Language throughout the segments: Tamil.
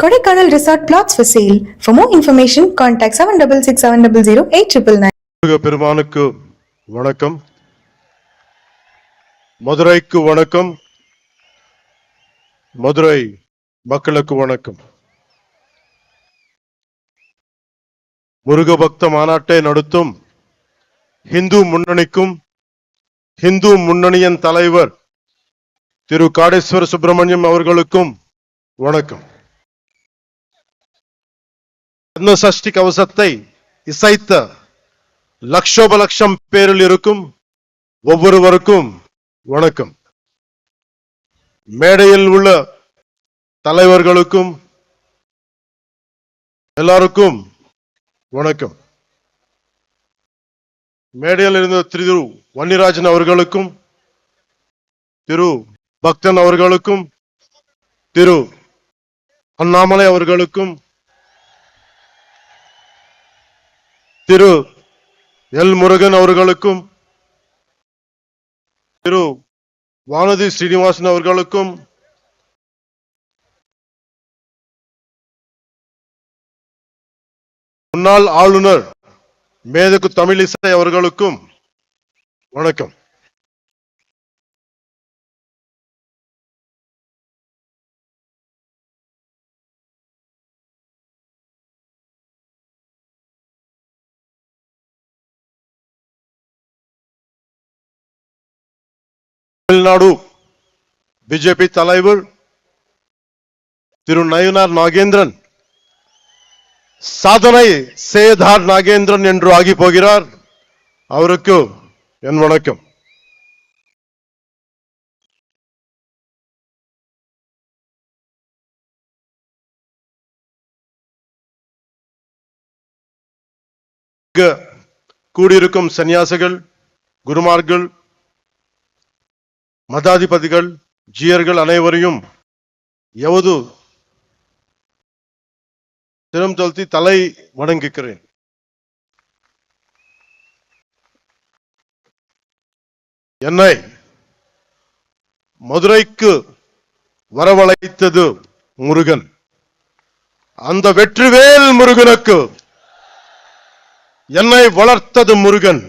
Kodaikanal resort flats for sale for more information contact seven double six seven double zero eight triple nine பெருமானுக்கு வணக்கம். மதுரைக்கு வணக்கம். மதுரை மக்களுக்கு வணக்கம். முருக பக்த மாநாட்டை நடத்தும் இந்து முன்னணிக்கும் இந்து முன்னணியின் தலைவர் திரு. காடேஸ்வர சுப்பிரமணியம் அவர்களுக்கும் வணக்கம். ரத்ன சஷ்டி கவசத்தை இசைத்த லட்சோப லட்சம் பேரில் இருக்கும் ஒவ்வொருவருக்கும் வணக்கம் மேடையில் உள்ள தலைவர்களுக்கும் எல்லாருக்கும் வணக்கம் மேடையில் இருந்த திரு வன்னிராஜன் அவர்களுக்கும் திரு பக்தன் அவர்களுக்கும் திரு அண்ணாமலை அவர்களுக்கும் திரு எல் முருகன் அவர்களுக்கும் திரு வானதி ஸ்ரீனிவாசன் அவர்களுக்கும் முன்னாள் ஆளுநர் மேதகு தமிழிசை அவர்களுக்கும் வணக்கம். தமிழ்நாடு பிஜேபி தலைவர் திரு நயனார் நாகேந்திரன் சாதனை சேதார் நாகேந்திரன் என்று ஆகி போகிறார். அவருக்கு என் வணக்கம். கூடியிருக்கும் சன்னியாசிகள் குருமார்கள் மதாதிபதிகள் ஜியர்கள் அனைவரையும் எவது திறம் தொல்த்தி தலை வணங்குகிறேன். என்னை மதுரைக்கு வரவழைத்தது முருகன். அந்த வெற்றிவேல் முருகனுக்கு என்னை வளர்த்தது முருகன்.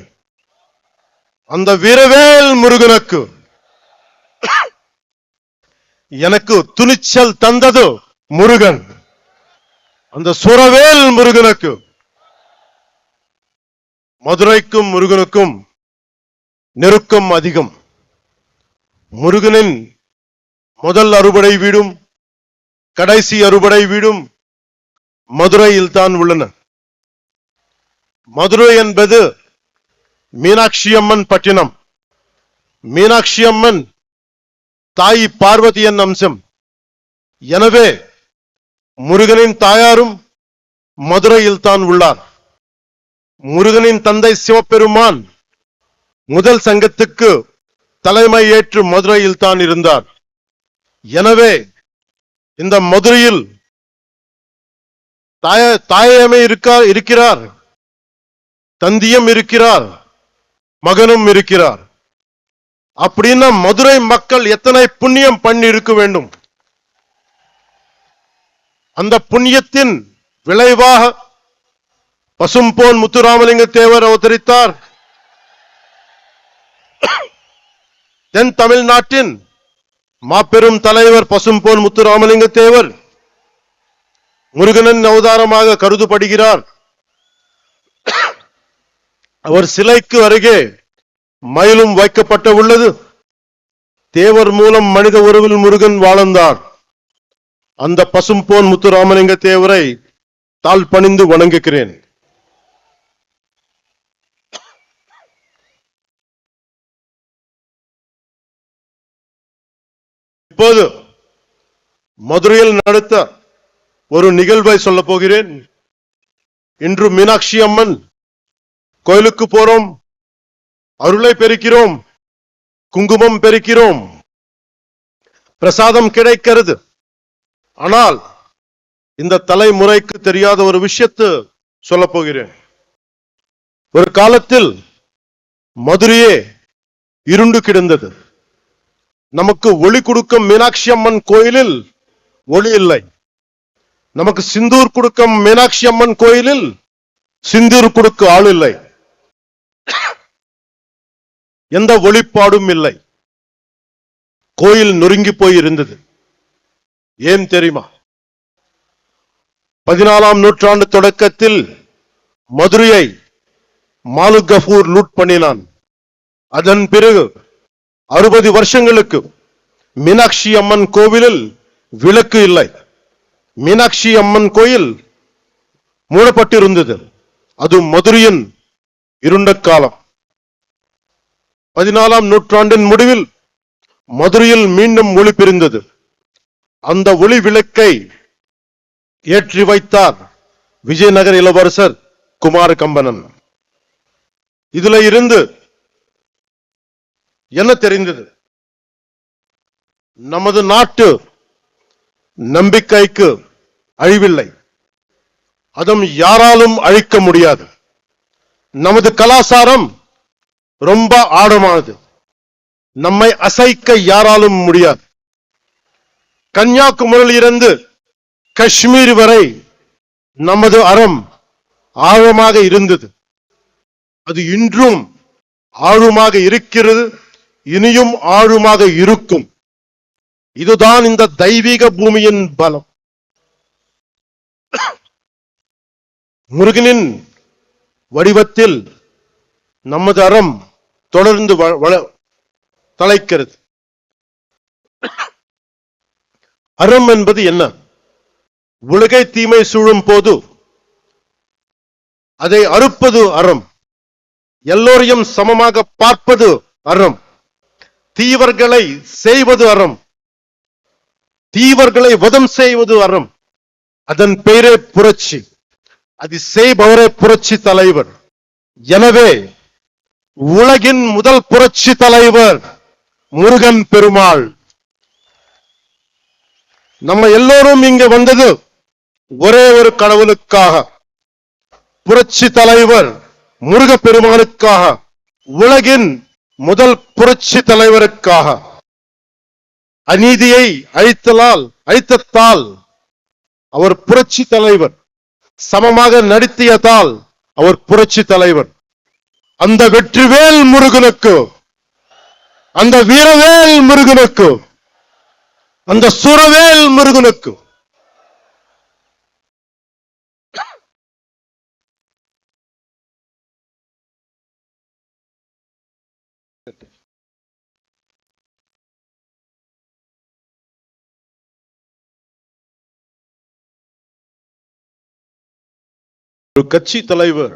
அந்த வீரவேல் முருகனுக்கு எனக்கு துணிச்சல் தந்தது முருகன். அந்த சுரவேல் முருகனுக்கு. மதுரைக்கும் முருகனுக்கும் நெருக்கம் அதிகம். முருகனின் முதல் அறுபடை வீடும் கடைசி அறுபடை வீடும் மதுரையில் தான் உள்ளன. மதுரை என்பது மீனாட்சி அம்மன் பட்டினம். மீனாட்சி அம்மன் தாய் பார்வதியின் அம்சம். எனவே முருகனின் தாயாரும் மதுரையில் தான் உள்ளார். முருகனின் தந்தை சிவபெருமான் முதல் சங்கத்துக்கு தலைமை ஏற்று மதுரையில் தான் இருந்தார். எனவே இந்த மதுரையில் தாய தாயமே இருக்கார் இருக்கிறார். தந்தியம் இருக்கிறார். மகனும் இருக்கிறார். அப்படின்னா மதுரை மக்கள் எத்தனை புண்ணியம் பண்ணி இருக்க வேண்டும்? அந்த புண்ணியத்தின் விளைவாக பசும்போன் முத்துராமலிங்க தேவர் அவதரித்தார். தென் தமிழ்நாட்டின் மாபெரும் தலைவர் பசும்போன் முத்துராமலிங்க தேவர் முருகனின் அவதாரமாக கருதப்படுகிறார். அவர் சிலைக்கு அருகே மயிலும் வைக்கப்பட்ட உள்ளது. தேவர் மூலம் மனித உறவில் முருகன் வாழ்ந்தார். அந்த பசும்போன் முத்துராமலிங்க தேவரை தாழ் பணிந்து வணங்குகிறேன். இப்போது மதுரையில் நடத்த ஒரு நிகழ்வை சொல்ல போகிறேன். இன்று மீனாட்சி அம்மன் கோயிலுக்கு போறோம். அருளை பெருக்கிறோம் குங்குமம் பெருக்கிறோம் பிரசாதம் கிடைக்கிறது. ஆனால் இந்த தலைமுறைக்கு தெரியாத ஒரு விஷயத்தை சொல்ல போகிறேன். ஒரு காலத்தில் மதுரையே இருண்டு கிடந்தது. நமக்கு ஒளி கொடுக்கும் மீனாட்சி அம்மன் கோயிலில் ஒளி இல்லை. நமக்கு சிந்தூர் கொடுக்கும் மீனாட்சி அம்மன் கோயிலில் சிந்தூர் கொடுக்க ஆள் இல்லை. எந்த ஒளிப்பாடும் இல்லை. கோயில் நொறுங்கி போய் இருந்தது ஏன் தெரியுமா? பதினாலாம் நூற்றாண்டு தொடக்கத்தில் மதுரையை மாலுகபூர் லூட் பண்ணினான். அதன் பிறகு அறுபது வருஷங்களுக்கு மீனாட்சி அம்மன் கோவிலில் விளக்கு இல்லை. மீனாட்சி அம்மன் கோயில் மூடப்பட்டிருந்தது. அது மதுரையின் இருண்ட காலம். பதினாலாம் நூற்றாண்டின் முடிவில் மதுரையில் மீண்டும் ஒளி பிரிந்தது. அந்த ஒளி விளக்கை ஏற்றி வைத்தார் விஜயநகர் இளவரசர் குமார கம்பனன் இதுல இருந்து என்ன தெரிந்தது? நமது நாட்டு நம்பிக்கைக்கு அழிவில்லை. அதும் யாராலும் அழிக்க முடியாது. நமது கலாச்சாரம் ரொம்ப ஆழமானது. நம்மை அசைக்க யாராலும் முடியாது. கன்னியாகுமரியில் இருந்து காஷ்மீர் வரை நமது அறம் ஆழமாக இருந்தது. அது இன்றும் ஆழமாக இருக்கிறது இனியும் ஆழமாக இருக்கும். இதுதான் இந்த தெய்வீக பூமியின் பலம். முருகனின் வடிவத்தில் நமது அறம் தொடர்ந்து வ- வள- தலைக்கிறது. அறம் என்பது என்ன? உலகை தீமை சூழும் போது அதை அறுப்பது அறம். எல்லோரையும் சமமாக பார்ப்பது அறம். தீவர்களை செய்வது அறம். தீவர்களை வதம் செய்வது அறம். அதன் பெயரே புரட்சி. அது செய்பவரே புரட்சி தலைவர். எனவே உலகின் முதல் புரட்சி தலைவர் முருகன் பெருமாள். நம்ம எல்லோரும் இங்க வந்தது ஒரே ஒரு கடவுளுக்காக. புரட்சி தலைவர் முருக பெருமானுக்காக உலகின் முதல் புரட்சி தலைவருக்காக. அநீதியை அழித்தலால் அழித்தத்தால் அவர் புரட்சி தலைவர் சமமாக நடத்தியதால் அவர் புரட்சி தலைவர். அந்த வெற்றிவேல் முருகனுக்கு அந்த வீரவேல் முருகனுக்கு அந்த சுரவேல் முருகனுக்கு. ஒரு கட்சி தலைவர்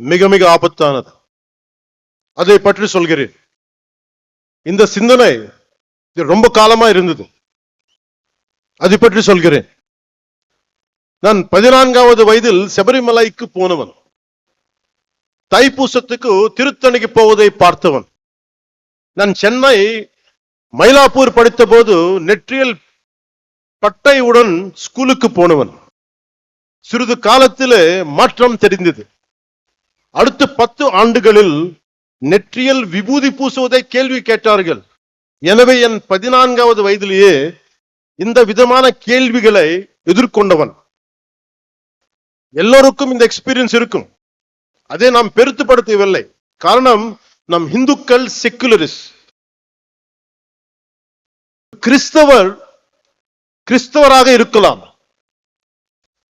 மிக மிக ஆபத்தானது. அதை பற்றி சொல்கிறேன். இந்த சிந்தனை இது ரொம்ப காலமா இருந்தது. அதை பற்றி சொல்கிறேன். நான் பதினான்காவது வயதில் சபரிமலைக்கு போனவன். தைப்பூசத்துக்கு திருத்தணிக்கு போவதை பார்த்தவன். நான் சென்னை மயிலாப்பூர் படித்த போது நெற்றியல் பட்டையுடன் ஸ்கூலுக்கு போனவன். சிறிது காலத்திலே மாற்றம் தெரிந்தது. அடுத்த பத்து ஆண்டுகளில் நெற்றியல் விபூதி பூசுவதை கேள்வி கேட்டார்கள். எனவே என் பதினான்காவது வயதிலேயே இந்த விதமான கேள்விகளை எதிர்கொண்டவன். எல்லோருக்கும் இந்த எக்ஸ்பீரியன்ஸ் இருக்கும். அதை நாம் பெருத்துப்படுத்தவில்லை. காரணம் நம் இந்துக்கள் செக்குலரிஸ் கிறிஸ்தவர் கிறிஸ்தவராக இருக்கலாம்.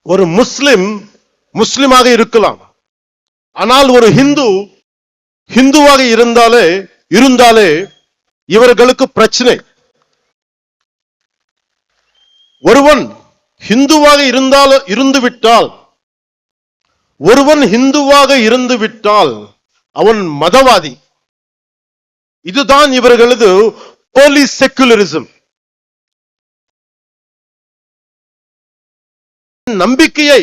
ஒரு முஸ்லிம் முஸ்லிமாக இருக்கலாம். ஆனால் ஒரு ஹிந்து ஹிந்துவாக இருந்தாலே இருந்தாலே இவர்களுக்கு பிரச்சனை. ஒருவன் ஹிந்துவாக இருந்தால் இருந்து விட்டால் ஒருவன் ஹிந்துவாக இருந்து விட்டால் அவன் மதவாதி. இதுதான் இவர்களது போலி செக்குலரிசம் நம்பிக்கையை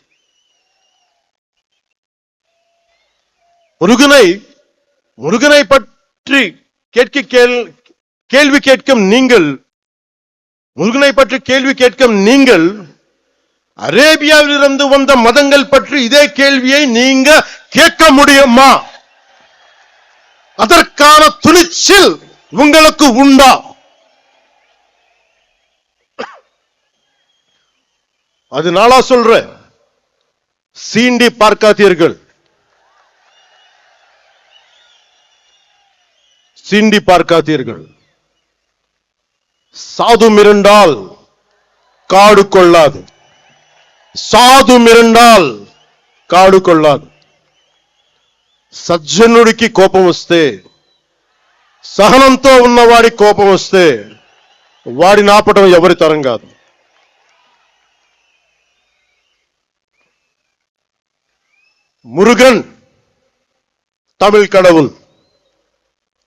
முருகனை முருகனை பற்றி கேட்க கேள் கேள்வி கேட்கும் நீங்கள் முருகனை பற்றி கேள்வி கேட்கும் நீங்கள் அரேபியாவில் இருந்து வந்த மதங்கள் பற்றி இதே கேள்வியை நீங்க கேட்க முடியுமா? அதற்கான துணிச்சல் உங்களுக்கு உண்டா? அது நாளா சொல்றேன். சீண்டி பார்க்காதீர்கள். சீண்டி பார்க்காதீர்கள் சாது மிரண்டால் காடு கொள்ளாது సాధు మిరండాల్ కాడు కొల్లాదు సజ్జనుడికి కోపం వస్తే సహనంతో ఉన్నవాడి కోపం వస్తే వాడిని ఆపటం ఎవరి తరం కాదు முருகன் தமிழ் கடவுள்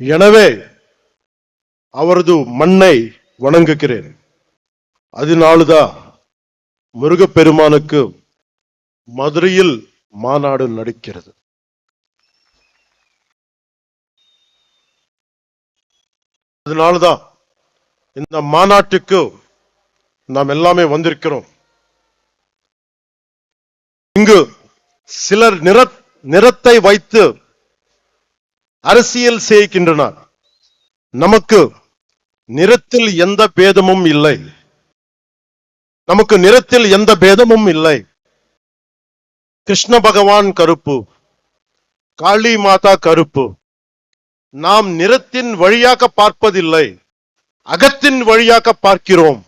எனவே அவரது மண்ணை வணங்குகிறேன். அதனால்தான் முருகப்பெருமானுக்கு மதுரையில் மாநாடு நடக்கிறது. அதனால்தான் இந்த மாநாட்டுக்கு நாம் எல்லாமே வந்திருக்கிறோம். இங்கு சிலர் நிற நிறத்தை வைத்து அரசியல் செய்கின்றனர் நமக்கு நிறத்தில் எந்த பேதமும் இல்லை. நமக்கு நிறத்தில் எந்த பேதமும் இல்லை. கிருஷ்ண பகவான் கருப்பு காளி மாதா கருப்பு. நாம் நிறத்தின் வழியாக பார்ப்பதில்லை அகத்தின் வழியாக பார்க்கிறோம்.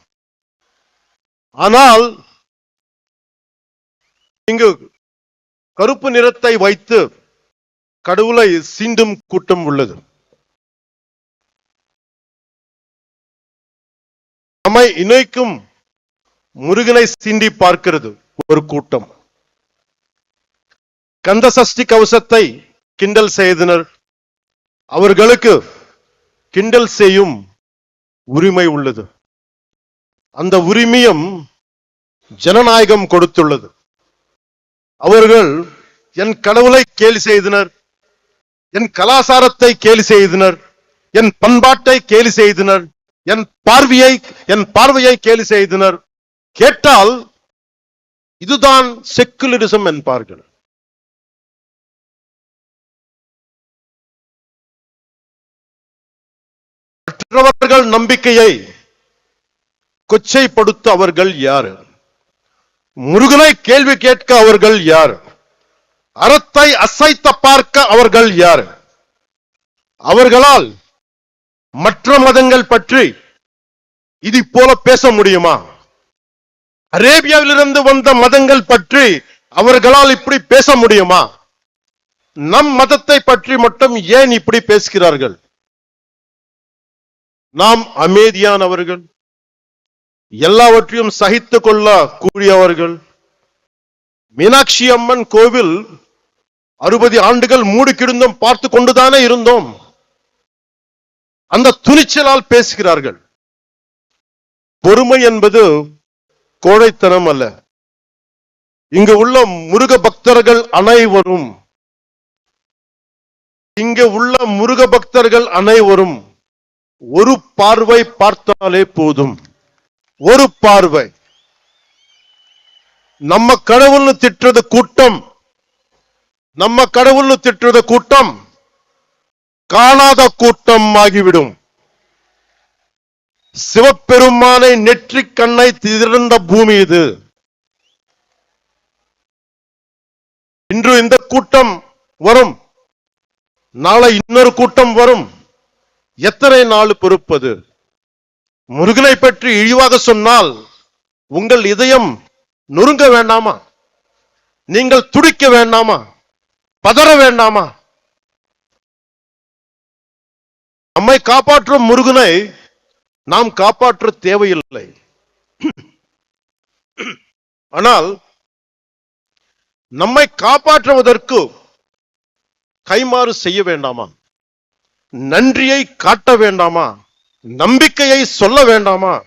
ஆனால் இங்கு கருப்பு நிறத்தை வைத்து கடவுளை சீண்டும் கூட்டம் உள்ளது. நம்மை இணைக்கும் முருகனை சீண்டி பார்க்கிறது ஒரு கூட்டம். கந்த சஷ்டி கவசத்தை கிண்டல் செய்தனர். அவர்களுக்கு கிண்டல் செய்யும் உரிமை உள்ளது. அந்த உரிமையும் ஜனநாயகம் கொடுத்துள்ளது. அவர்கள் என் கடவுளை கேலி செய்தனர். என் கலாசாரத்தை கேலி செய்தனர் என் பண்பாட்டை கேலி செய்தனர் என் பார்வையை என் பார்வையை கேலி செய்தனர். கேட்டால் இதுதான் செக்குலரிசம் என்பார்கள். மற்றவர்கள் நம்பிக்கையை கொச்சைப்படுத்த அவர்கள் யார்? முருகனை கேள்வி கேட்க அவர்கள் யார்? அறத்தை அசைத்த பார்க்க அவர்கள் யார்? அவர்களால் மற்ற மதங்கள் பற்றி இது போல பேச முடியுமா? அரேபியாவிலிருந்து வந்த மதங்கள் பற்றி அவர்களால் இப்படி பேச முடியுமா? நம் மதத்தை பற்றி மட்டும் ஏன் இப்படி பேசுகிறார்கள்? நாம் அமைதியானவர்கள் எல்லாவற்றையும் சகித்து கொள்ள கூடியவர்கள் மீனாட்சி அம்மன் கோவில் அறுபது ஆண்டுகள் மூடி கிடந்தோம் பார்த்து கொண்டுதானே இருந்தோம். அந்த துணிச்சலால் பேசுகிறார்கள். பொறுமை என்பது கோழைத்தனம் அல்ல. இங்கு உள்ள முருக பக்தர்கள் அனைவரும் இங்க உள்ள முருக பக்தர்கள் அனைவரும் ஒரு பார்வை பார்த்தாலே போதும். ஒரு பார்வை. நம்ம கடவுள்னு திட்டுறது கூட்டம். நம்ம கடவுள்னு திட்டுறது கூட்டம். காணாத கூட்டம் ஆகிவிடும். சிவபெருமானை நெற்றிக் கண்ணை திறந்த பூமி இது. இன்று இந்த கூட்டம் வரும். நாளை இன்னொரு கூட்டம் வரும். எத்தனை நாள் பொறுப்பது? முருகனை பற்றி இழிவாக சொன்னால் உங்கள் இதயம் நொறுங்க வேண்டாமா? நீங்கள் துடிக்க வேண்டாமா? பதற வேண்டாமா? நம்மை காப்பாற்றும் முருகனை நாம் காப்பாற்ற தேவையில்லை. ஆனால் நம்மை காப்பாற்றுவதற்கு கைமாறு செய்ய வேண்டாமா? நன்றியை காட்ட வேண்டாமா? நம்பிக்கையை சொல்ல வேண்டாமா?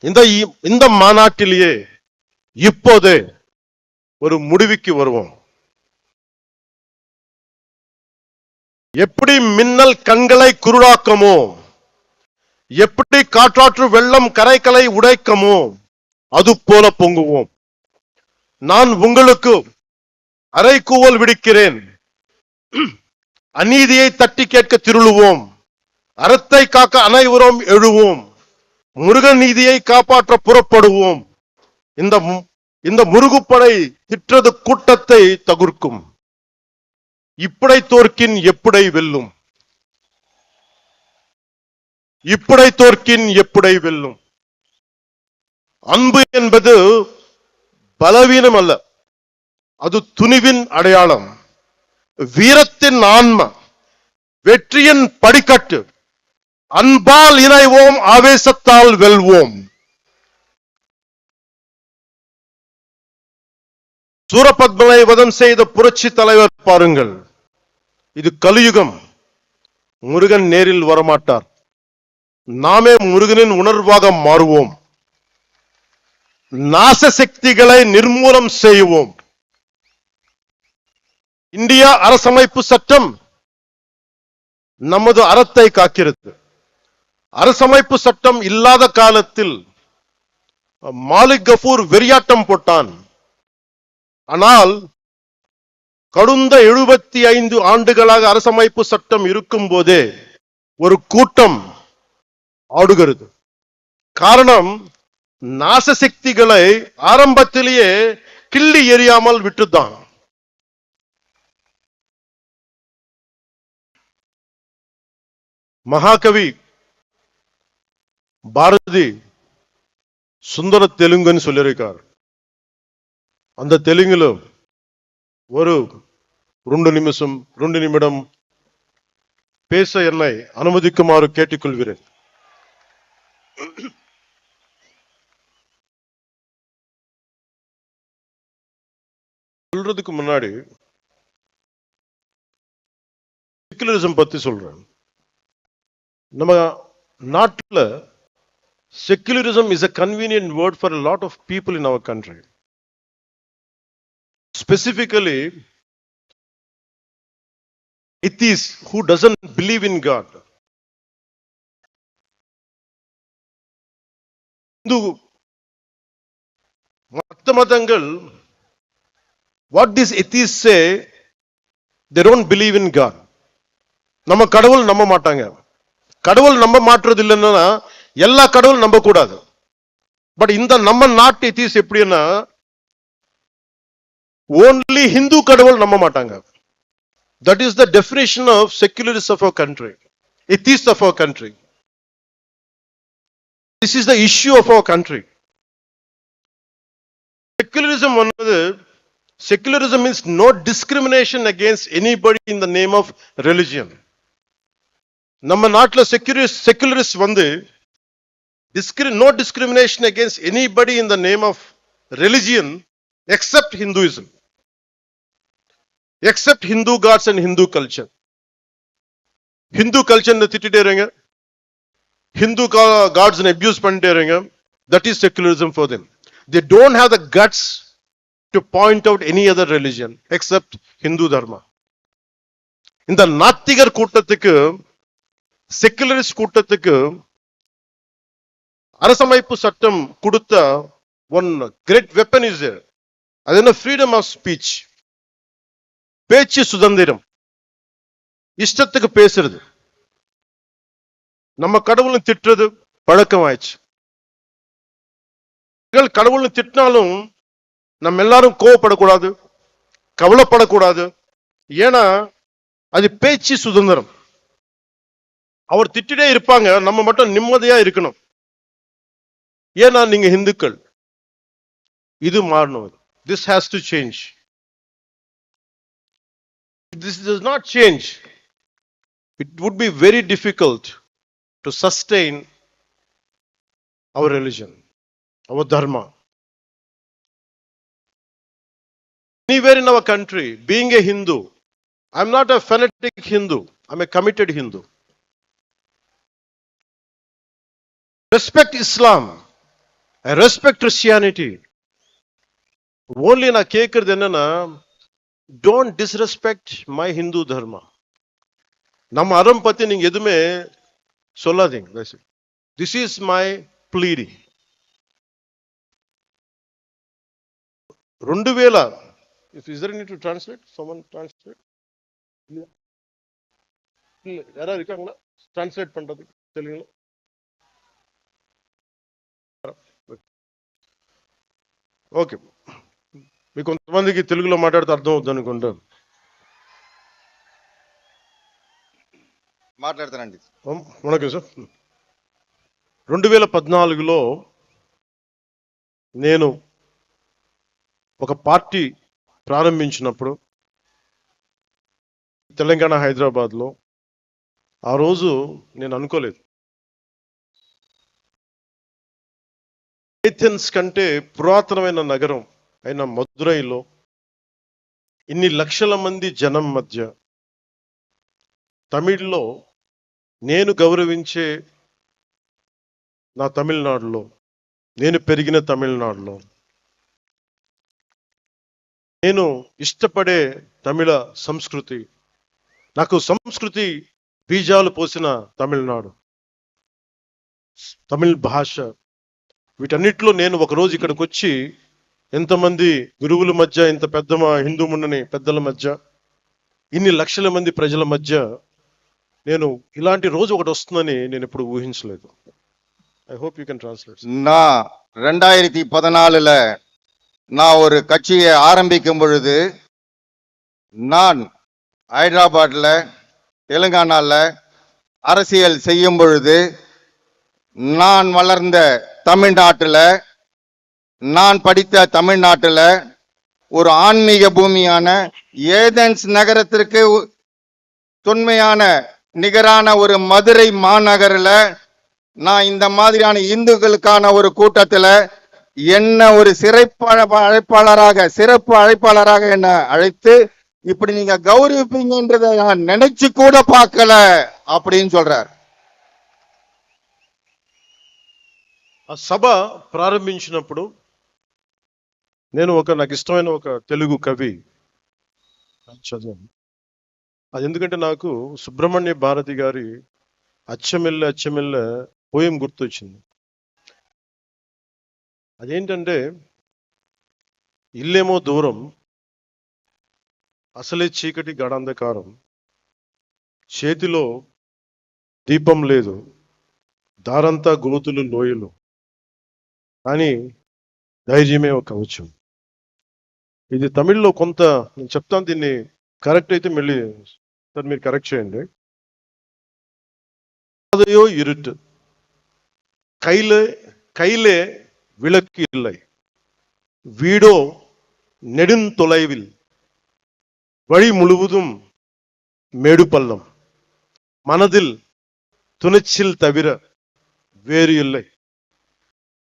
இந்த இ- இந்த மாநாட்டிலேயே இப்போது ஒரு முடிவுக்கு வருவோம். எப்படி மின்னல் கண்களை குருடாக்கமோ? எப்படி காற்றாற்று வெள்ளம் கரைகளை உடைக்கமோ? அது போல பொங்குவோம். நான் உங்களுக்கு அரைக்கூவல் விடுக்கிறேன். அநீதியை தட்டி கேட்க திருளுவோம். அறத்தை காக்க அனைவரும் எழுவோம். முருகன் நீதியை காப்பாற்ற புறப்படுவோம். இந்த இந்த முருகுப்படை திற்றது கூட்டத்தை தகுர்க்கும். இப்படை தோற்கின் எப்படை வெல்லும்? இப்படை தோற்கின் எப்படை வெல்லும்? அன்பு என்பது பலவீனம் அல்ல. அது துணிவின் அடையாளம். வீரத்தின் ஆன்ம வெற்றியின் படிக்கட்டு. அன்பால் இணைவோம் ஆவேசத்தால் வெல்வோம். சூரபத்மனை வதம் செய்த புரட்சி தலைவர் பாருங்கள். இது கலியுகம். முருகன் நேரில் வரமாட்டார். நாமே முருகனின் உணர்வாக மாறுவோம். நாச சக்திகளை நிர்மூலம் செய்வோம். இந்தியா அரசமைப்பு சட்டம் நமது அறத்தை காக்கிறது. அரசமைப்பு சட்டம் இல்லாத காலத்தில் மாலிக் கஃபூர் வெறியாட்டம் போட்டான். ஆனால் கடந்த எழுபத்தி ஐந்து ஆண்டுகளாக அரசமைப்பு சட்டம் இருக்கும் போதே ஒரு கூட்டம் ஆடுகிறது. காரணம் நாசசக்திகளை ஆரம்பத்திலேயே கிள்ளி எறியாமல் விட்டுதான் மகாகவி பாரதி சுந்தர தெலுங்குன்னு சொல்லியிருக்கார். அந்த தெலுங்குல ஒரு ரெண்டு நிமிஷம் ரெண்டு நிமிடம் பேச என்னை அனுமதிக்குமாறு கேட்டுக்கொள்கிறேன். சொல்றதுக்கு முன்னாடி செக்குலரிசம் பத்தி சொல்றேன். நம்ம நாட்டுல secularism is a convenient word for a lot of people in our country specifically atheists who doesn't believe in god Hindu மத்த மதங்கள் what this ethics say they don't believe in god நம்ம கடவுள் நம்ப மாட்டாங்க கடவுள் நம்ப மாற்றுறது இல்லைன்னா எல்லா கடவுளும் நம்ப கூடாது பட் இந்த நம்ம நாட்டு எத்திஸ் எப்படின்னா ஓன்லி ஹிந்து கடவுள் நம்ப மாட்டாங்க. That is the definition of secularism of our country ethics of our country this is the issue of our country secularism வந்து secularism means no discrimination against anybody in the name of religion நம்ம நாட்டில் செக்யூரிஸ் செக்குலரிஸ்ட் வந்து discri- no discrimination against anybody in the name of religion except Hinduism, except Hindu gods and Hindu culture. Hindu culture திட்டிட்டே இருங்க Hindu gods abuse பண்ணிட்டே இருங்க that is secularism for them. They don't have the guts to point out any other religion except Hindu dharma. இந்த நாத்திகர் கூட்டத்துக்கு செக்குலரிஸ்ட் கூட்டத்துக்கு அரசமைப்பு சட்டம் கொடுத்த ஒன் கிரேட் வெப்பன் இஸ் அது என்ன? ஃப்ரீடம் ஆஃப் ஸ்பீச் பேச்சு சுதந்திரம். இஷ்டத்துக்கு பேசுறது. நம்ம கடவுளும் திட்டுறது பழக்கம் ஆயிடுச்சு. கடவுள்னு திட்டினாலும் நம்ம எல்லாரும் கோவப்படக்கூடாது கவலைப்படக்கூடாது. ஏன்னா அது பேச்சு சுதந்திரம். அவர் திட்டிட்டே இருப்பாங்க. நம்ம மட்டும் நிம்மதியா இருக்கணும். ஏன்னா நீங்க இந்துக்கள் இது மாறணும் this has to change this does not change it would be very difficult to sustain our religion our dharma anywhere in our country being a hindu i'm not a fanatic hindu i'm a committed hindu respect islam i respect christianity only நான் கேட்கறது என்னன்னா don't disrespect my Hindu dharma நம்ம அறம் பத்தி நீங்க எதுவுமே சொல்லாதீங்க திஸ் இஸ் மை ப்ளீடிங் రెండు వేల if is there need to translate someone translate யாரா இருக்காங்களா ట్రాన్స్లేట్ பண்றது తెలుగులో ఓకే. మీకు కొంతమందికి తెలుగులో మాట్లాడితే అర్థం అవుతుంది అనుకుంటా. మాట్లాడతానండి. వణకం సార్. రెండు వేల పద్నాలుగులో నేను ఒక పార్టీ ప్రారంభించినప్పుడు తెలంగాణ హైదరాబాద్లో ఆ రోజు నేను అనుకోలేదు. ఏథెన్స్ కంటే పురాతనమైన నగరం అయిన మదురైలో ఇన్ని లక్షల మంది జనం మధ్య తమిళ్ళో నేను గౌరవించే నా తమిళనాడులో నేను పెరిగిన తమిళనాడులో నేను ఇష్టపడే తమిళ సంస్కృతి నాకు సంస్కృతి బీజాలు పోసిన తమిళనాడు. తమిళ్ భాష వీటన్నిటిలో నేను ఒక రోజు ఇక్కడికి వచ్చి ఎంతమంది గురువుల మధ్య ఇంత పెద్ద మా హిందూ మున్నని పెద్దల మధ్య ఇన్ని లక్షల మంది ప్రజల మధ్య నేను ఇలాంటి రోజు ఒకటి వస్తుందని నేను ఎప్పుడు ఊహించలేదు I hope you can translate நான் ரெண்டாயிரத்தி பதினாலுல நான் ஒரு கட்சியை ஆரம்பிக்கும் பொழுது நான் ஹைதராபாத்ல தெலுங்கானால அரசியல் செய்யும் பொழுது நான் வளர்ந்த தமிழ்நாட்டில் நான் படித்த தமிழ்நாட்டில் ஒரு ஆன்மீக பூமியான ஏதென்ஸ் நகரத்திற்கு தொன்மையான நிகரான ஒரு மதுரை மாநகரில் நான் இந்த மாதிரியான இந்துக்களுக்கான ஒரு கூட்டத்தில் என்ன ஒரு சிறப்பு அழைப்பாளராக சிறப்பு அழைப்பாளராக என்ன அழைத்து இப்படி நீங்க கௌரவிப்பீங்கன்றதை நான் நினைச்சு கூட பார்க்கல அப்படின்னு சொல்றார். ఆ సభ ప్రారంభించినప్పుడు నేను ఒక నాకు ఇష్టమైన ఒక తెలుగు కవి చదివాను అది ఎందుకంటే నాకు సుబ్రహ్మణ్య భారతి గారి అచ్చమెల్ల అచ్చమెల్ల పోయం గుర్తొచ్చింది. అదేంటంటే ఇల్లేమో దూరం అసలే చీకటి గడాంధకారం చేతిలో దీపం లేదు దారంతా గోతులు లోయలు కానీ ధైర్యమే ఒక కవచం ఇది తమిళ్లో కొంత నేను చెప్తాను దీన్ని కరెక్ట్ అయితే మళ్ళీ సార్ మీరు కరెక్ట్ చేయండి அதையோ இருட்டு கையில கையிலே விளக்கு இல்லை வீடோ நெடுந்தொலைவில் வழி முழுவதும் மேடு பள்ளம் மனதில் துணிச்சில் தவிர வேறு இல்லை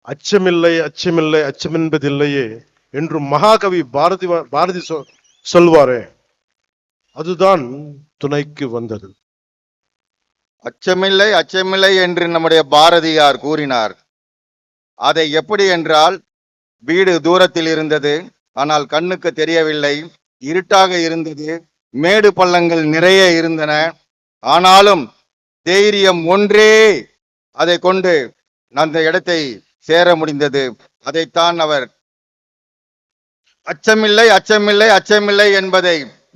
அச்சமில்லை அச்சமில்லை அச்சமென்பதில்லையே என்று மகாகவி பாரதி பாரதி சொ- சொல்வாரே. அதுதான் துணைக்கு வந்தது. அச்சமில்லை அச்சமில்லை என்று நம்முடைய பாரதியார் கூறினார். அதை எப்படி என்றால் வீடு தூரத்தில் இருந்தது ஆனால் கண்ணுக்கு தெரியவில்லை இருட்டாக இருந்தது மேடு பள்ளங்கள் நிறைய இருந்தன. ஆனாலும் தைரியம் ஒன்றே. அதை கொண்டு அந்த இடத்தை சேர முடிந்தது அதைத்தான் அவர் அச்சமில்லை அச்சமில்லை அச்சமில்லை என்பதை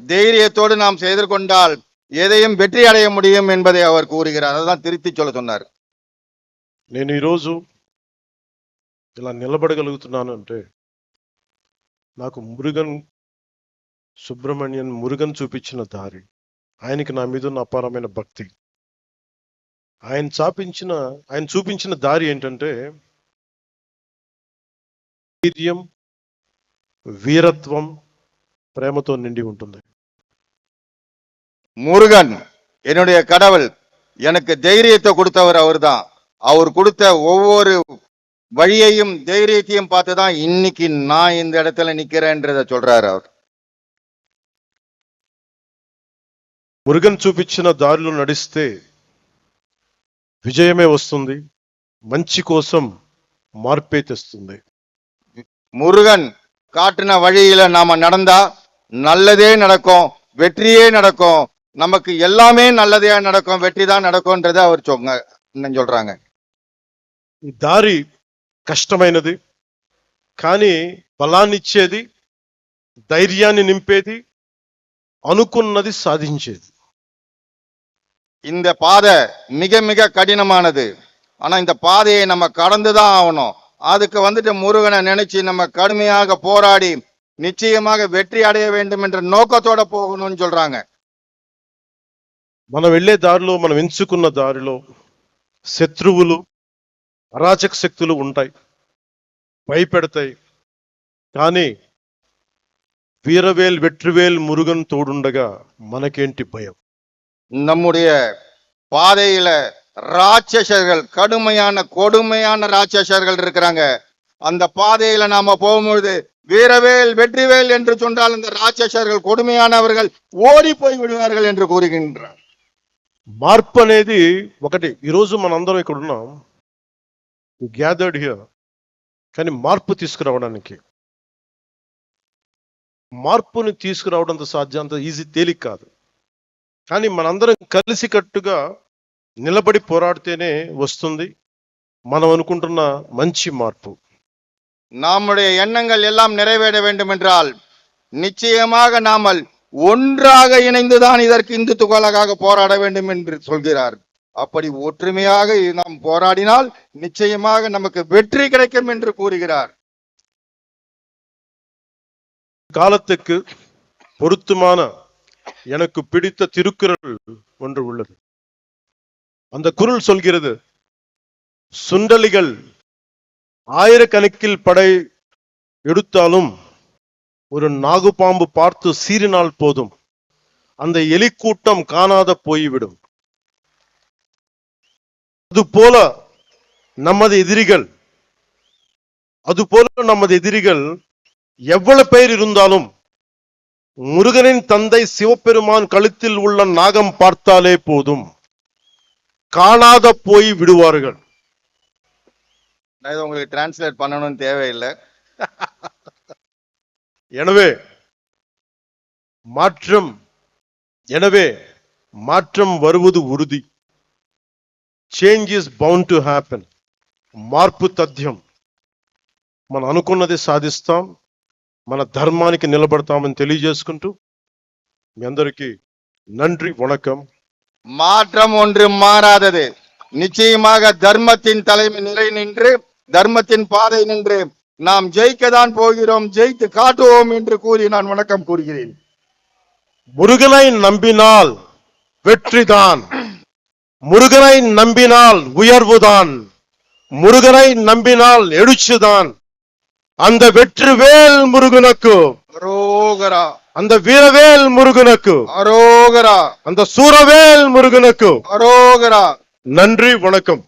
தைரியத்தோடு நாம் செய்து கொண்டால் எதையும் வெற்றி அடைய முடியும் என்பதை அவர் கூறுகிறார் அதான் திருத்தி சொல்ல சொன்னார் నేను ఈరోజు ఇలా నిలబడగలుగుతున్నానంటే నాకు మురుగన్ సుబ్రహ్మణ్యన్ మురుగన్ చూపించిన దారి ఆయనకి నా మీద ఉన్న అపారమైన భక్తి ఆయన చాపించిన ఆయన చూపించిన దారి ఏంటంటే ధైర్యం వీరత్వం ప్రేమతో నిండి ఉంటుంది முருகன் என்னுடைய கடவுள் எனக்கு தைரியத்தை கொடுத்தவர் அவர்தான் அவர் கொடுத்த ஒவ்வொரு வழியையும் தைரியத்தையும் பார்த்துதான் இன்னைக்கு நான் இந்த இடத்துல நிக்கிறேன்றத சொல்றாரு அவர் మురుగన్ చూపించిన దారిలో నడిస్తే విజయమే వస్తుంది మంచి కోసం మార్పే తెస్తుంది முருகன் காட்டின வழியில நாம நடந்தா நல்லதே நடக்கும் வெற்றியே நடக்கும் நமக்கு எல்லாமே நல்லதே நடக்கும் வெற்றி தான் நடக்கும்ன்றத அவர் சொங்க இன்னும் சொல்றாங்க ఈ దారి కష్టమైనది కానీ బలాన్నిచ్చేది ధైర్యాన్ని నింపేది అనుకున్నది సాధించేది இந்த பாதை மிக மிக கடினமானது ஆனா இந்த பாதையை நம்ம கடந்துதான் ஆகணும் அதுக்கு வந்துட்டு முருகனை நினைச்சு நம்ம கடுமையாக போராடி நிச்சயமாக வெற்றி அடைய வேண்டும் என்ற நோக்கத்தோட போகணும்னு சொல்றாங்க మనం వెళ్ళే దారిలో మనం ఎంచుకున్న దారిలో శత్రువులు అరాచక శక్తులు ఉంటాయి భయపెడతాయి కానీ వీరవేల్ వెట్రివేల్ మురుగన్ తోడుండగా మనకేంటి భయం நம்முடைய பாதையில ராட்சசர்கள் கடுமையான கொடுமையான ராட்சசர்கள் இருக்கிறாங்க அந்த பாதையில நாம போகும்பொழுது வீரவேல் வெற்றிவேல் என்று சொன்னால் அந்த ராட்சசர்கள் கொடுமையானவர்கள் ஓடி போய் விடுவார்கள் என்று கூறுகின்றார் మార్పు అనేది ఒకటి ఈరోజు మనందరం ఇక్కడ ఉన్నాం గ్యాదర్డ్ హియర్ కానీ మార్పు తీసుకురావడానికి మార్పుని తీసుకురావడం అంత సాధ్యం అంత ఈజీ తేలిక కాదు కానీ మనందరం కలిసికట్టుగా నిలబడి పోరాడితేనే వస్తుంది మనం అనుకుంటున్న మంచి మార్పు நம்முடைய எண்ணங்கள் எல்லாம் நிறைவேற வேண்டும் என்றால் நிச்சயமாக நாமல் ஒன்றாக இணைந்துதான் இதற்கு இந்துத்துவலாக போராட வேண்டும் என்று சொல்கிறார் அப்படி ஒற்றுமையாக நாம் போராடினால் நிச்சயமாக நமக்கு வெற்றி கிடைக்கும் என்று கூறுகிறார் காலத்துக்கு பொருத்தமான எனக்கு பிடித்த திருக்குறள் ஒன்று உள்ளது அந்த குரல் சொல்கிறது சுண்டலிகள் ஆயிரக்கணக்கில் படை எடுத்தாலும் ஒரு நாகுபாம்பு பார்த்து சீறினால் போதும். அந்த எலிக்கூட்டம் காணாத போய்விடும். அதுபோல நமது எதிரிகள் அதுபோல நமது எதிரிகள் எவ்வளவு பேர் இருந்தாலும் முருகனின் தந்தை சிவபெருமான் கழுத்தில் உள்ள நாகம் பார்த்தாலே போதும். காணாத போய் விடுவார்கள் நான் இதை உங்களுக்கு டிரான்ஸ்லேட் பண்ணணும்னு தேவையில்லை எனவே மாற்றம் எனவே மாற்றம் வருவது உறுதி change is bound to happen మార్పు తథ్యం మనం అనుకున్నది సాధిస్తాం మన ధర్మానికి నిలబడతామని తెలియజేసుకుంటూ మీ అందరికీ நன்றி வணக்கம் மாற்றம் ஒன்று மாறாதது. நிச்சயமாக தர்மத்தின் தலைமை நிலை நின்று தர்மத்தின் பாதை நின்று நாம் ஜெயிக்க தான் போகிறோம் ஜெயித்து காட்டுவோம் என்று கூறி நான் வணக்கம் கூறுகிறேன். முருகனை நம்பினால் வெற்றிதான். முருகனை நம்பினால் உயர்வுதான். முருகனை நம்பினால் எழுச்சிதான். அந்த வெற்றிவேல் முருகனுக்கு. அரோகரா அந்த வீரவேல் முருகனுக்கு. அரோகரா. அந்த சூரவேல் முருகனுக்கு. அரோகரா. நன்றி வணக்கம்.